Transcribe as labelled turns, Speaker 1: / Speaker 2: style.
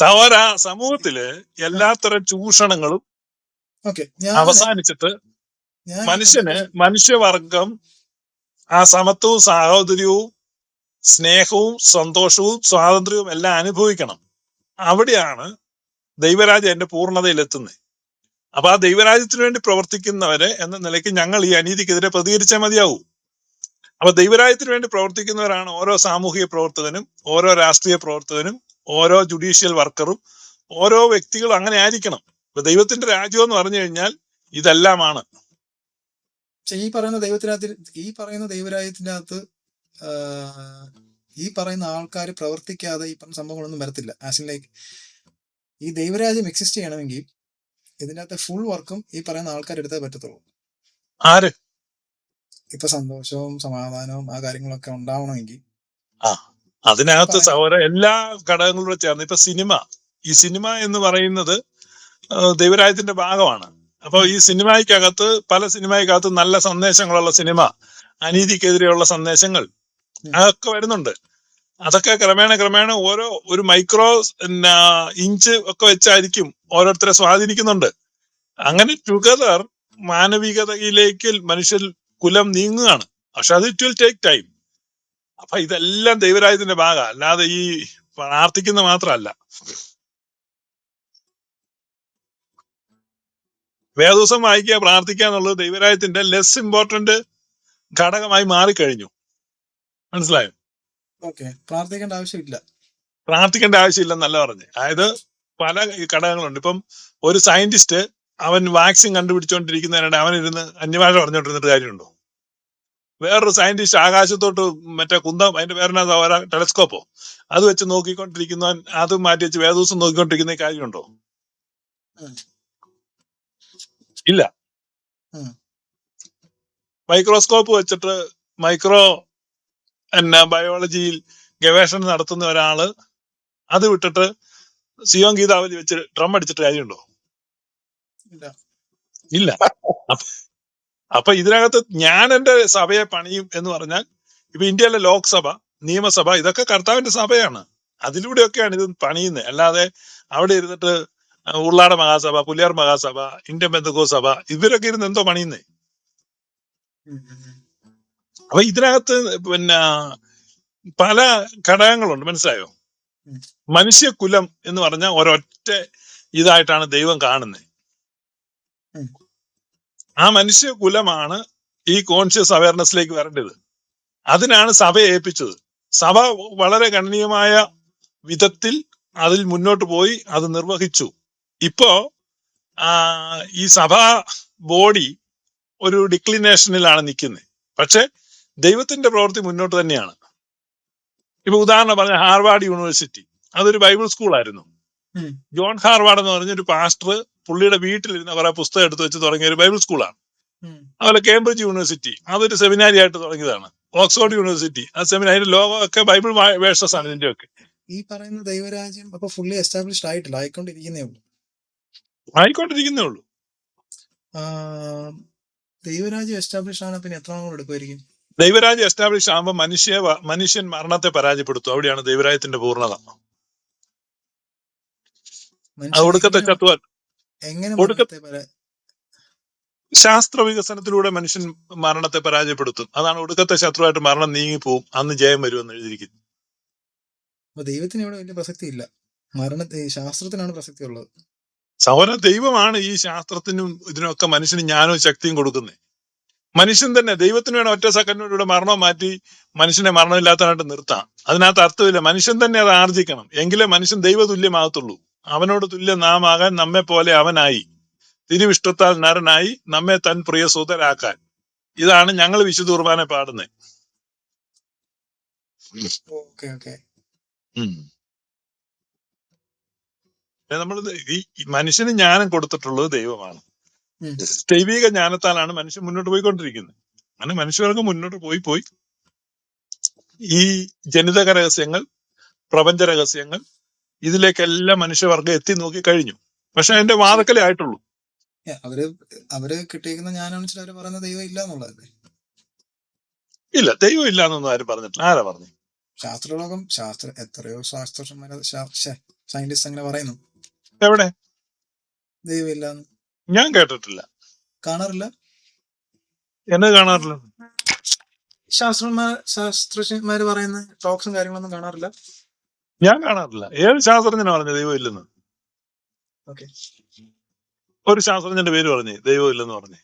Speaker 1: സഹോദര സമൂഹത്തിൽ എല്ലാത്തരം ചൂഷണങ്ങളും അവസാനിച്ചിട്ട് മനുഷ്യന് മനുഷ്യവർഗം ആ സമത്വവും സാഹോദര്യവും സ്നേഹവും സന്തോഷവും സ്വാതന്ത്ര്യവും എല്ലാം അനുഭവിക്കണം. അവിടെയാണ് ദൈവരാജ്യം എന്റെ പൂർണതയിലെത്തുന്നത് അപ്പൊ ആ ദൈവരാജ്യത്തിന് വേണ്ടി പ്രവർത്തിക്കുന്നവരെ എന്ന നിലയ്ക്ക് ഞങ്ങൾ ഈ അനീതിക്കെതിരെ പ്രതികരിച്ചാൽ മതിയാവും. അപ്പൊ ദൈവരാജ്യത്തിന് വേണ്ടി പ്രവർത്തിക്കുന്നവരാണ് ഓരോ സാമൂഹിക പ്രവർത്തകനും ഓരോ രാഷ്ട്രീയ പ്രവർത്തകനും ഓരോ ജുഡീഷ്യൽ വർക്കറും ഓരോ വ്യക്തികളും അങ്ങനെ ആയിരിക്കണം. ഇപ്പൊ ദൈവത്തിന്റെ രാജ്യം എന്ന് പറഞ്ഞു കഴിഞ്ഞാൽ ഇതെല്ലാമാണ്.
Speaker 2: പക്ഷെ ഈ പറയുന്ന ദൈവത്തിനകത്ത് ഈ പറയുന്ന ദൈവരാജ്യത്തിന്റെ അകത്ത് ഈ പറയുന്ന ആൾക്കാർ പ്രവർത്തിക്കാതെ ഈ പറഞ്ഞ സംഭവങ്ങളൊന്നും വരത്തില്ല. ആസ് ലൈക്ക് ഈ ദൈവരാജ്യം എക്സിസ്റ്റ് ചെയ്യണമെങ്കിൽ ഇതിന്റെ അകത്ത് ഫുൾ വർക്കും ഈ പറയുന്ന ആൾക്കാർ എടുത്തേ പറ്റത്തുള്ളൂ.
Speaker 1: ആര്?
Speaker 2: ഇപ്പൊ സന്തോഷവും സമാധാനവും ആ കാര്യങ്ങളൊക്കെ ഉണ്ടാവണമെങ്കിൽ
Speaker 1: അതിനകത്ത്. സഹോദര എല്ലാ ഘടകങ്ങളൂടെ ചേർന്ന്. ഇപ്പൊ സിനിമ. ഈ സിനിമ എന്ന് പറയുന്നത് ദൈവരാജ്യത്തിന്റെ ഭാഗമാണ്. അപ്പൊ ഈ സിനിമയ്ക്കകത്ത് പല സിനിമയ്ക്കകത്ത് നല്ല സന്ദേശങ്ങളുള്ള സിനിമ അനീതിക്കെതിരെയുള്ള സന്ദേശങ്ങൾ അതൊക്കെ വരുന്നുണ്ട്. അതൊക്കെ ക്രമേണ ക്രമേണ ഓരോ ഒരു മൈക്രോ ഇഞ്ച് ഒക്കെ വെച്ചായിരിക്കും ഓരോരുത്തരെ സ്വാധീനിക്കുന്നുണ്ട്. അങ്ങനെ ടുഗദർ മാനവികതയിലേക്ക് മനുഷ്യൻ കുലം നീങ്ങുകയാണ്. പക്ഷെ അത് ഇറ്റ് വിൽ ടേക്ക് ടൈം അപ്പൊ ഇതെല്ലാം ദൈവരാജ്യത്തിന്റെ ഭാഗ. അല്ലാതെ ഈ പ്രാർത്ഥിക്കുന്ന മാത്രമല്ല വേദോസം വായിക്കുക പ്രാർത്ഥിക്കുക എന്നുള്ളത് ദൈവരാജ്യത്തിന്റെ ലെസ് ഇമ്പോർട്ടന്റ് ഘടകമായി മാറിക്കഴിഞ്ഞു. മനസ്സിലായോ?
Speaker 2: ഓക്കെ. പ്രാർത്ഥിക്കേണ്ട ആവശ്യമില്ല.
Speaker 1: പ്രാർത്ഥിക്കേണ്ട ആവശ്യമില്ല എന്നല്ല പറഞ്ഞ്. അതായത് പല ഘടകങ്ങളുണ്ട്. ഇപ്പം ഒരു സയന്റിസ്റ്റ് അവൻ വാക്സിൻ കണ്ടുപിടിച്ചുകൊണ്ടിരിക്കുന്നതിനിടെ അവനിരുന്ന് അന്യഭാഷ പറഞ്ഞുകൊണ്ടിരുന്നിട്ട് കാര്യമുണ്ടോ? വേറൊരു സയന്റിസ്റ്റ് ആകാശത്തോട്ട് മറ്റേ കുന്തം അതിന്റെ പേരെന്നാ ടെലസ്കോപ്പോ അത് വെച്ച് നോക്കിക്കൊണ്ടിരിക്കുന്ന. അത് മാറ്റി വെച്ച് വേറെ ദിവസം നോക്കിക്കൊണ്ടിരിക്കുന്ന കാര്യമുണ്ടോ? ഇല്ല. മൈക്രോസ്കോപ്പ് വെച്ചിട്ട് മൈക്രോ എന്നാ ബയോളജിയിൽ ഗവേഷണം നടത്തുന്ന ഒരാൾ അത് വിട്ടിട്ട് സിയോൻ ഗീതാവലി വെച്ച് ഡ്രം അടിച്ചിട്ട് കാര്യമുണ്ടോ?
Speaker 2: ഇല്ല.
Speaker 1: ഇല്ല. അപ്പ- ഇതിനകത്ത് ഞാൻ എന്റെ സഭയെ പണിയും എന്ന് പറഞ്ഞാൽ ഇപ്പൊ ഇന്ത്യയിലെ ലോക്സഭ നിയമസഭ ഇതൊക്കെ കർത്താവിന്റെ സഭയാണ് അതിലൂടെയൊക്കെയാണ് ഇത് പണിയുന്നത് അല്ലാതെ അവിടെ ഇരുന്നിട്ട് ഉള്ളാട മഹാസഭ പുലിയാർ മഹാസഭ ഇന്ത്യൻ ബന്ധുക്കോ സഭ ഇവരൊക്കെ ഇരുന്ന് എന്തോ പണിയുന്നേ. അപ്പൊ ഇതിനകത്ത് പിന്നെ പല ഘടകങ്ങളുണ്ട് മനസ്സിലായോ. മനുഷ്യകുലം എന്ന് പറഞ്ഞ ഒരൊറ്റ ഇതായിട്ടാണ് ദൈവം കാണുന്നത്
Speaker 2: ഉം.
Speaker 1: മനുഷ്യ കുലമാണ് ഈ കോൺഷ്യസ് അവയർനെസ്സിലേക്ക് വരേണ്ടത്. അതിനാണ് സഭയെ ഏൽപ്പിച്ചത്. സഭ വളരെ ഗണനീയമായ വിധത്തിൽ അതിൽ മുന്നോട്ട് പോയി അത് നിർവഹിച്ചു. ഇപ്പോ ആ, ഈ സഭാ ബോഡി ഒരു ഡിക്ലിനേഷനിലാണ് നിൽക്കുന്നത്. പക്ഷെ ദൈവത്തിന്റെ പ്രവൃത്തി മുന്നോട്ട് തന്നെയാണ്. ഇപ്പൊ ഉദാഹരണം പറഞ്ഞ ഹാർവാർഡ് യൂണിവേഴ്സിറ്റി. അതൊരു ബൈബിൾ സ്കൂളായിരുന്നു. ജോൺ ഹാർവാർഡ് എന്ന് പറഞ്ഞൊരു പാസ്റ്റർ പുള്ളിയുടെ വീട്ടിലിരുന്ന കുറെ പുസ്തകം എടുത്തു വെച്ച് തുടങ്ങിയ ഒരു ബൈബിൾ സ്കൂളാണ്. അതുപോലെ കേംബ്രിഡ്ജ് യൂണിവേഴ്സിറ്റി അതൊരു സെമിനാരി ആയിട്ട് തുടങ്ങിയതാണ്. ഓക്സ്ഫോർഡ് യൂണിവേഴ്സിറ്റി ആ സെമിനാരി ലോകം ഒക്കെ ബൈബിൾ വേഴ്സസ് ആണ് ഇതിന്റെ ഒക്കെ
Speaker 2: ഈ പറയുന്ന ദൈവരാജ്യം അപ്പൊ ഫുള്ളി എസ്റ്റാബ്ലിഷ്ഡ് ആയിട്ടില്ല ആയിക്കൊണ്ടിരിക്കുന്നേ ഉള്ളൂ.
Speaker 1: ആയിക്കൊണ്ടിരിക്കുന്നേ ഉള്ളൂ.
Speaker 2: ദൈവരാജ്യം എസ്റ്റാബ്ലിഷ് ആണ് പിന്നെ എത്ര നാളും എടുക്കുമായിരിക്കും
Speaker 1: ദൈവരാജ്യം എസ്റ്റാബ്ലിഷ് ആകുമ്പോൾ മനുഷ്യ മനുഷ്യൻ മരണത്തെ പരാജയപ്പെടുത്തും. അവിടെയാണ് ദൈവരാജ്യത്തിന്റെ പൂർണത.
Speaker 2: എങ്ങനെ-
Speaker 1: ചത്തുവാൻ.
Speaker 2: എങ്ങനെ
Speaker 1: ശാസ്ത്ര വികസനത്തിലൂടെ മനുഷ്യൻ മരണത്തെ പരാജയപ്പെടുത്തും. അതാണ് ഒടുക്കത്തെ ശത്രുവായിട്ട് മരണം നീങ്ങിപ്പോവും. അന്ന് ജയം വരുമെന്ന് എഴുതിയിരിക്കുന്നു.
Speaker 2: അപ്പൊ ദൈവത്തിന് ഇവിടെ വലിയ പ്രസക്തി ഇല്ല മരണ ശാസ്ത്രത്തിനാണ് പ്രസക്തി ഉള്ളത്
Speaker 1: സഹോദര ദൈവമാണ് ഈ ശാസ്ത്രത്തിനും ഇതിനൊക്കെ മനുഷ്യന് ജ്ഞാനവും ശക്തിയും കൊടുക്കുന്നത് മനുഷ്യൻ തന്നെ ദൈവത്തിന് വേണം ഒറ്റ സെക്കൻഡിലൂടെ മരണം മാറ്റി മനുഷ്യനെ മരണമില്ലാത്തതായിട്ട് നിർത്താം. അതിനകത്ത് അർത്ഥമില്ല. മനുഷ്യൻ തന്നെ അത് ആർജിക്കണം. എങ്കിലേ മനുഷ്യൻ ദൈവതുല്യമാകത്തുള്ളൂ. അവനോട് തുല്യ നാം ആകാൻ നമ്മെ പോലെ അവനായി. തിരുവിഷ്ടത്താൽ നരനായി നമ്മെ തൻ പ്രിയ സുതരാക്കാൻ. ഇതാണ് ഞങ്ങൾ വിശുദ്ധ കുർബാന പാടുന്നത് നമ്മൾ ഈ മനുഷ്യന് ജ്ഞാനം കൊടുത്തിട്ടുള്ളത് ദൈവമാണ്. ദൈവിക ജ്ഞാനത്താലാണ് മനുഷ്യൻ മുന്നോട്ട് പോയിക്കൊണ്ടിരിക്കുന്നത്. അങ്ങനെ മനുഷ്യർക്ക് മുന്നോട്ട് പോയി പോയി. ഈ ജനിതക രഹസ്യങ്ങൾ പ്രപഞ്ച രഹസ്യങ്ങൾ ഇതിലേക്കെല്ലാം മനുഷ്യവർഗം എത്തി നോക്കി കഴിഞ്ഞു. പക്ഷെ അതിന്റെ വാതക്കലേ ആയിട്ടുള്ളൂ.
Speaker 2: അവർ അവർ കിട്ടിയിരിക്കുന്ന ജ്ഞാനം വെച്ചിട്ട് അവർ പറയുന്ന ദൈവം ഇല്ല എന്നുള്ളതല്ലേ?
Speaker 1: ഇല്ല ദൈവം ഇല്ല എന്നൊന്നും ആരും പറഞ്ഞിട്ടില്ല. ആരാ പറഞ്ഞു?
Speaker 2: ശാസ്ത്രലോകം ശാസ്ത്ര എത്രയോ ശാസ്ത്രജ്ഞന്മാരെ ശാ- ശ്ശെ, സയന്റിസ്റ്റ് അങ്ങനെ പറയുന്നു.
Speaker 1: എവിടെ?
Speaker 2: ദൈവമില്ല
Speaker 1: ഞാൻ കേട്ടിട്ടില്ല.
Speaker 2: കാണാറില്ല?
Speaker 1: എന്നെ കാണാറില്ല.
Speaker 2: ശാസ്ത്രന്മാർ ശാസ്ത്രജ്ഞന്മാര് പറയുന്ന ടോക്സും കാര്യങ്ങളൊന്നും കാണാറില്ല.
Speaker 1: ഞാൻ കാണാറില്ല. ഏത് ശാസ്ത്രജ്ഞൻ പറഞ്ഞു ദൈവം ഇല്ലെന്ന്? ഒരു ശാസ്ത്രജ്ഞന്റെ പേര് പറഞ്ഞേ ദൈവം ഇല്ലെന്ന് പറഞ്ഞേ.